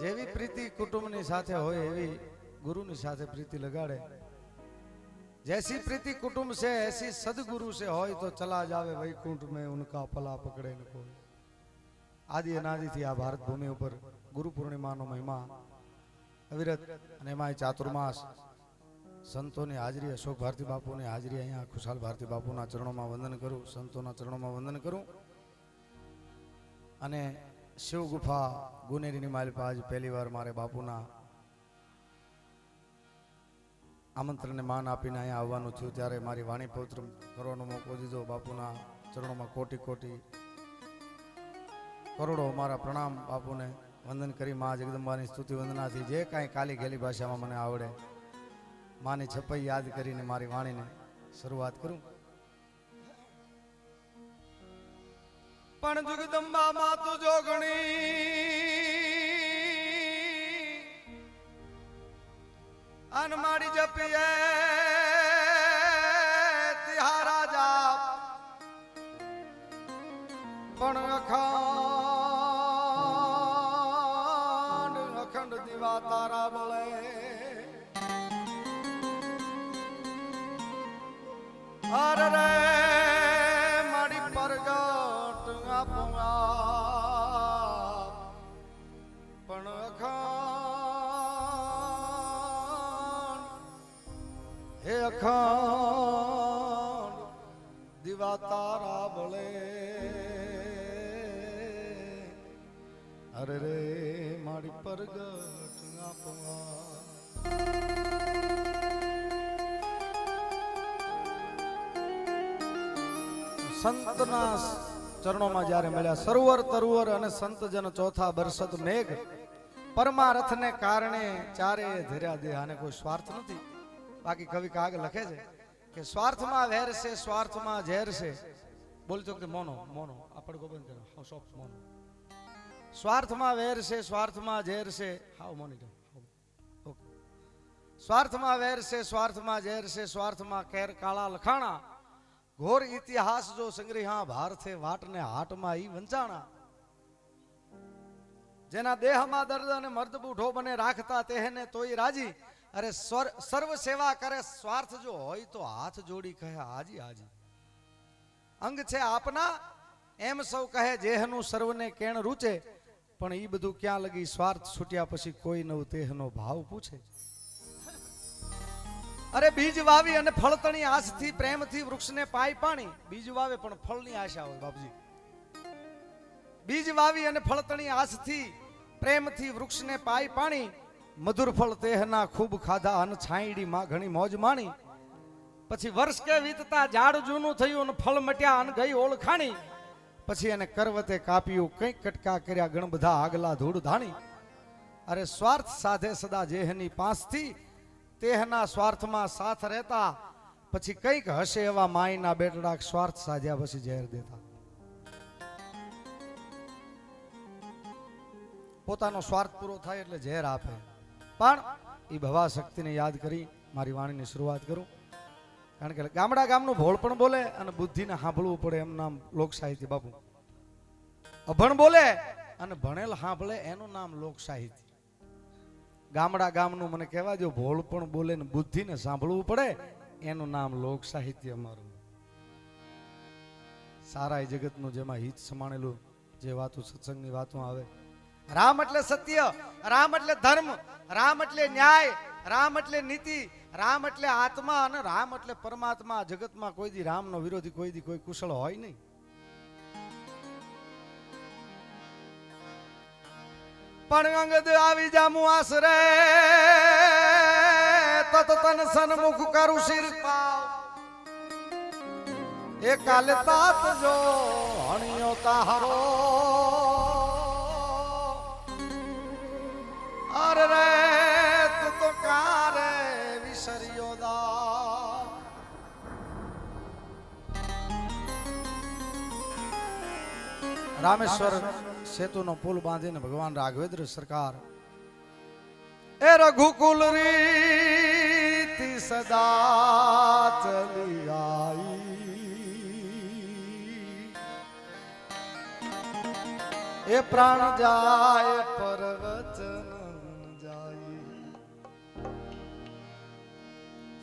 જેવી પ્રીતિ કુટુંબની સાથે હોય એવી ગુરુની સાથે પ્રીતિ લગાડે. જૈસી પ્રીતિ કુટુંબ છે, એસી સદગુરુ છે, હોય તો ચલા જાવે વૈકુંઠ મેં ઉનકા પલા પકડે ને કોઈ. આદિ અનાદિથી આ ભારત ભૂમિ ઉપર ગુરુ પૂર્ણિમાનો મહિમા અવિરત અને એમાં ચાતુર્માસ. સંતોની હાજરી, અશોક ભારતી બાપુની હાજરી, અહીંયા ખુશાલ ભારતી બાપુના ચરણોમાં વંદન કરું, સંતોના ચરણોમાં વંદન કરું. અને શિવ ગુફા ગુનેરીની માલિપા આજ પહેલી વાર મારે બાપુના આમંત્રણને માન આપીને અહીંયા આવવાનું થયું. ત્યારે મારી વાણી પવિત્ર કરવાનો મોકો દીધો. બાપુના ચરણોમાં કોટી કોટી કરોડો મારા પ્રણામ બાપુને વંદન કરી મા જગદંબાની સ્તુતિ વંદનાથી જે કાંઈ કાલી ગેલી ભાષામાં મને આવડે, માની છપાઈ યાદ કરીને મારી વાણીને શરૂઆત કરું. પણ જગદંબા માં તું જોગણી અનમાડી જપીએ અખંડ હે દીવા તારા ભળે અરે રે, મારી પરગટ આપવા સંતના ચરણોમાં જ્યારે મળ્યા સરોવર, તરુવર અને સંતજન ચોથા બરસત મેઘ, પરમારથને કારણે ચારે ધર્યા દેહ કોઈ સ્વાર્થ નથી. બાકી કવિ કાગ લખે છે કે સ્વાર્થમાં વેર છે સ્વાર્થમાં ઝેર છે બોલતો કે મોનો મોનો આપણે ગોબન કરો હાઉસ ઓફ મોનો સ્વાર્થમાં વેર છે સ્વાર્થમાં ઝેર છે હાવ મોનિટર ઓકે સ્વાર્થમાં વેર છે સ્વાર્થમાં ઝેર છે સ્વાર્થમાં કેર કાળા લખાણા ઘોર ઇતિહાસ જો સંગ્રહ્યા ભારતે વાટને હાટમાં ઈ વંચાણા જેના દેહમાં દર્દ અને મર્દ બૂઢો બને રાખતા તેહને તોય રાજી અરે સર્વ સેવા કરે, સ્વાર્થ જો હોય તો હાથ જોડી કહે, હાજી હાજી. અંગ છે આપના, એમ સૌ કહે, જેહનું સર્વને કેણ રૂચે. પણ ઈ બધું ક્યાં લગી? સ્વાર્થ છૂટ્યા પછી કોઈ નવ તેહનો ભાવ પૂછે. અરે બીજ વાવી અને ફળતણી આશથી, પ્રેમથી વૃક્ષને પાય પાણી. બીજ વાવે પણ ફળની આશા હોય, બાપજી. બીજ વાવી અને ફળતણી આશથી, પ્રેમથી વૃક્ષને પાય પાણી. મધુર ફળ તેહના ખૂબ ખાધા અને છાંયડી માં ઘણી મોજ માણી. પછી વર્ષ કે વીતતા ઝાડ જૂનું થયું અને ફળ મટ્યા અને ગઈ ઓળખાણી પછી એને કરવતે કાપ્યું, કંઈક કટકા કર્યા ગણ બધા આગલા ધૂળ ધાણી. અરે સ્વાર્થ સાધે સદા જેહની પાંચથી તેહના સ્વાર્થમાં સાથ રહેતા. પછી કંઈક હશે એવા માયના બેટડા સ્વાર્થ સાધ્યા પછી ઝેર દેતા. પોતાનો સ્વાર્થ પૂરો થાય એટલે ઝેર આપે. પણ એ ભવા શક્તિને યાદ કરી મારી વાણીની શરૂઆત કરું. કારણ કે ગામડા ગામનું ભોળ પણ બોલે અને બુદ્ધિને સાંભળવું પડે એમ નામ લોક સાહિત્ય બાપુ. અભણ બોલે અને ભણેલ સાંભળે એનું નામ લોક સાહિત્ય ગામડા ગામનું મને કહેવા જો ભોળ પણ બોલે ને બુદ્ધિને સાંભળવું પડે એનું નામ લોક સાહિત્ય અમારું. સારા એ જગતનું જેમાં હિત સમાણેલું જે વાતો સત્સંગની વાતો આવે રામ એટલે સત્ય, રામ એટલે ધર્મ, રામ એટલે ન્યાય, રામ એટલે નીતિ, રામ એટલે આત્મા અને રામ એટલે પરમાત્મા. જગતમાં કોઈ દી રામનો વિરોધી કોઈ દી કોઈ કુશળ હોય નહીં. પણ અંગદ આવી જામુ આશરે. તત તન સન્મુખ કરું શિર પાવ. એ કાલે તાત જો હણિયો તાહરો. રામેશ્વર સેતુનો પુલ બાંધીને ભગવાન રાઘવેન્દ્ર સરકાર, એ રઘુકુલ રીતિ સદા ચલી આઈ. એ પ્રાણ જાય પરવચન જાય.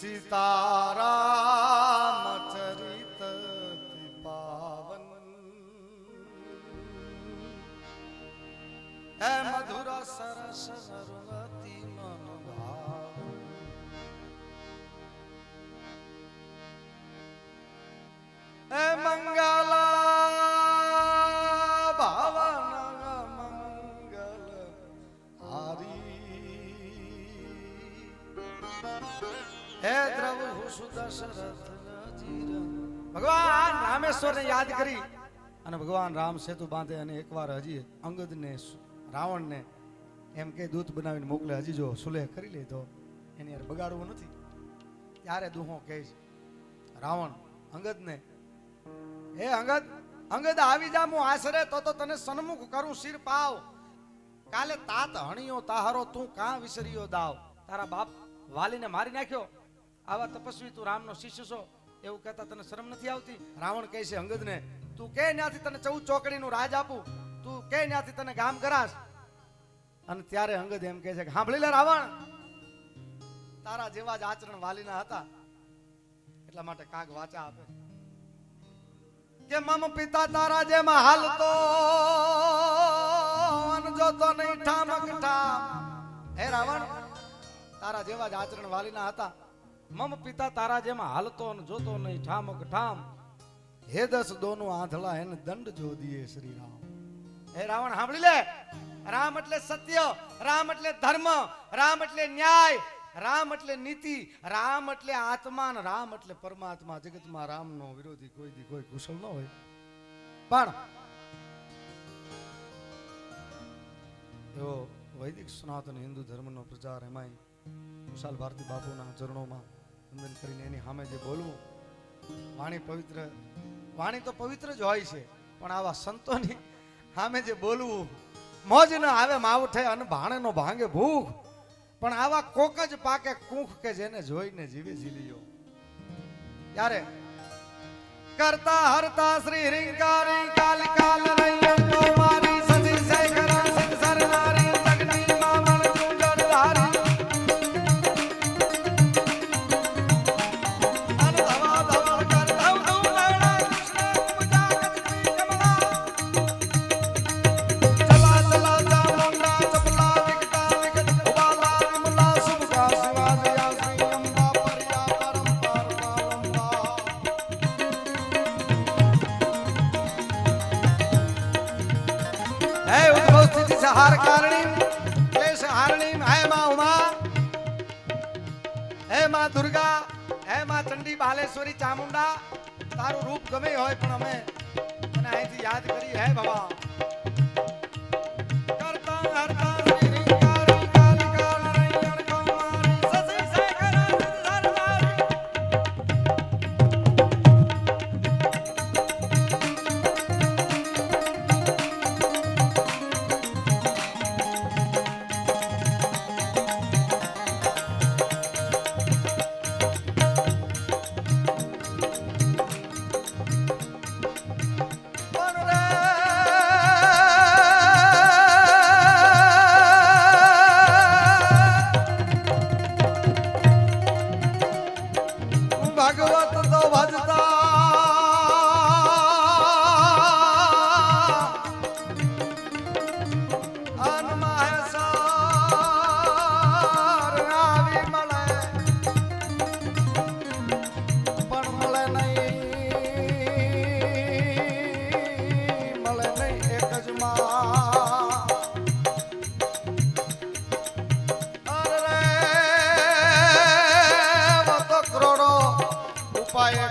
સીતારામ સરસ નરવતી મન ભાવ એ મંગલા ભાવન મંગલ હારી યાદ કરી અને ભગવાન રામ સેતુ બાંધે અને એકવાર હજી અંગદ ને રાવણ ને એમ કે દૂધ બનાવીને મોકલે, હજી જો સુલેહ કરી લીધો એની યાર બગાડવું નથી. ત્યારે દુહો કહે છે, રાવણ અંગદ ને હે અંગદ અંગદ આવી જા, હું આશરે તો તો તને સન્મુખ કરું, શિર પાવ. કાલે તાત હણિયો, તાહારો તું કાં વિસરીયો દાવ. તારા બાપ વાલીને મારી નાખ્યો? આવા તપસ્વી તું રામનો શિષ્ય છો? એવું કહેતા તને શરમ નથી આવતી? રાવણ કહે છે, અંગદને, તું કે ન્યાથી તને ચૌદ ચોકડીનું રાજ આપું? તું કે ન્યાથી તને ગામ કરાશ? અને ત્યારે અંગદ એમ કહે છે કે સાંભળી લે રાવણ. તારા જેવા જ આચરણ વાલીના હતા. એટલા માટે કાગ વાચા આપે. કે મમ પિતા તારા જેમ હાલતો જોતો નહીં ઠામક ઠામ. હે રાવણ, તારા જેવા જ આચરણ વાલીના હતા. મમ પિતા તારા જેમ હાલતો અને જોતો નહીં ઠામક ઠામ. હે દસ દોનું આંધળા એને દંડ જો દિયે શ્રી રામ હે રાવણ સાંભળી લે. રામ એટલે સત્ય, રામ એટલે ધર્મ, રામ એટલે ન્યાય, રામ એટલે નીતિ, રામ એટલે આત્મા રામ એટલે પરમાત્મા. જગતમાં રામનો વિરોધી કોઈ દી કોઈ કુશળ ન હોય. પણ એવો વૈદિક સનાતન હિન્દુ ધર્મનો પ્રચાર એમાંય વિશાલ ભારતી બાપુના ચરણોમાં વંદન કરીને એની સામે જે બોલવું, વાણી પવિત્ર, વાણી તો પવિત્ર જ હોય છે, પણ આવા સંતોની સામે જે બોલવું મોજ ન આવે, માવઠે અને ભાણે નો ભાંગે ભૂખ. પણ આવા કોક જ પાકે કુંખ કે જેને જોઈને જીવે જીલીયો ત્યારે કરતા હરતા શ્રી રિંકારી કાલ કાલ રૈયમ ચામુંડા તારું રૂપ ગમે હોય પણ અમે તને અહીંથી યાદ કરી હે બાબા કરતા હરતા ભગવત તો ભજતા ઉપાય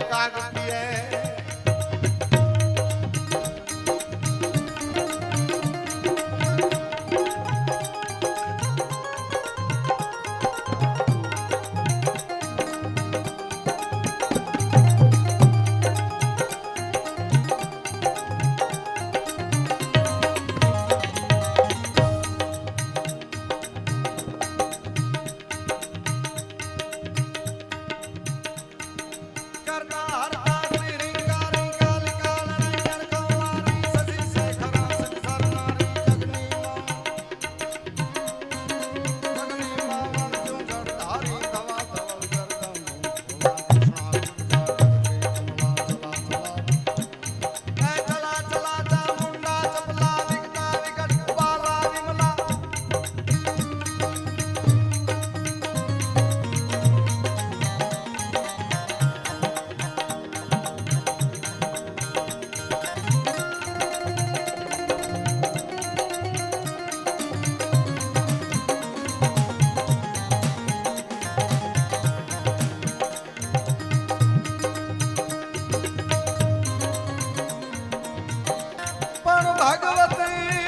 பாகவத்தை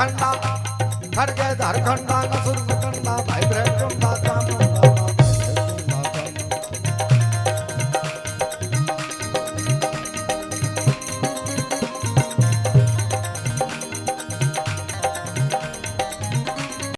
झारखंडा खडगे झारखंडा नसून